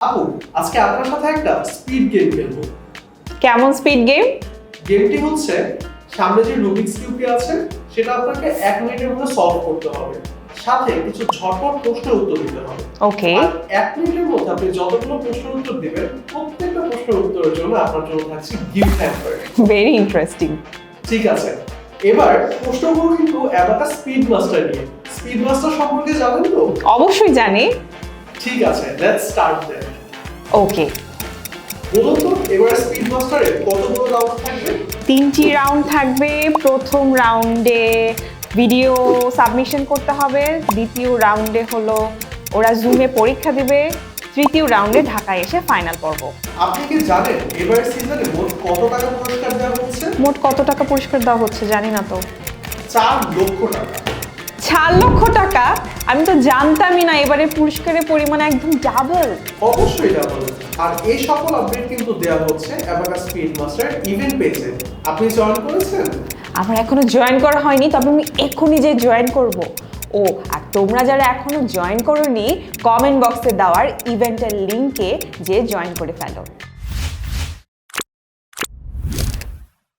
আপু আজকে আপনার সাথে একটা স্পিড গেম খেলব। কেমন স্পিড গেম গেমটি হচ্ছে সামনে যে রুবিক্স কিউবটি আছে সেটা আপনাকে এক মিনিটের মধ্যে সলভ করতে হবে। সাথে কিছু ঝটপট প্রশ্নের উত্তর দিতে হবে। ওকে। এক মিনিটের মধ্যে আপনি যতগুলো প্রশ্নের উত্তর দিবেন প্রত্যেকটা প্রশ্নের উত্তরের জন্য আপনার জন্য থাকছে গিফট হ্যাম্পার ভেরি ইন্টারেস্টিং ঠিক আছে। এবার প্রশ্নগুলো কিন্তু অ্যাবাকা স্পিড মাস্টার নিয়ে। স্পিড মাস্টার সম্পর্কে জানেন তো? অবশ্যই জানি। ঠিক আছে লেটস স্টার্ট দেন ওকে বলুন তো এবার স্পিড মাস্টারে কতগুলো রাউন্ড থাকবে? তিনটি রাউন্ড থাকবে। প্রথম রাউন্ডে ভিডিও সাবমিশন করতে হবে। দ্বিতীয় রাউন্ডে হলো ওরা জুমে পরীক্ষা দিবে। তৃতীয় রাউন্ডে ঢাকায় এসে ফাইনাল পর্ব। আপনি কি জানেন এবার সিজনে মোট কত টাকা পুরস্কার দেওয়া হচ্ছে? মোট কত টাকা পুরস্কার দেওয়া হচ্ছে জানি না তো। চার লক্ষ টাকা। চার লক্ষ টাকা আমি তো জানতামই না এবারে পুরস্কারের পরিমাণ একদম ডাবল অবশ্যই ডাবল আর এই সকল আপডেট কিন্তু দেওয়া হচ্ছে অ্যাবাকা স্পিড মাস্টার ইভেন্ট পেজে আপনি জয়েন করেছেন? আমার এখনও জয়েন করা হয়নি তবে আমি এক্ষুনি যে জয়েন করব। ও আর তোমরা যারা এখনও জয়েন করোনি কমেন্ট বক্সে দেওয়ার ইভেন্টের লিংকে যে জয়েন করে ফেলো।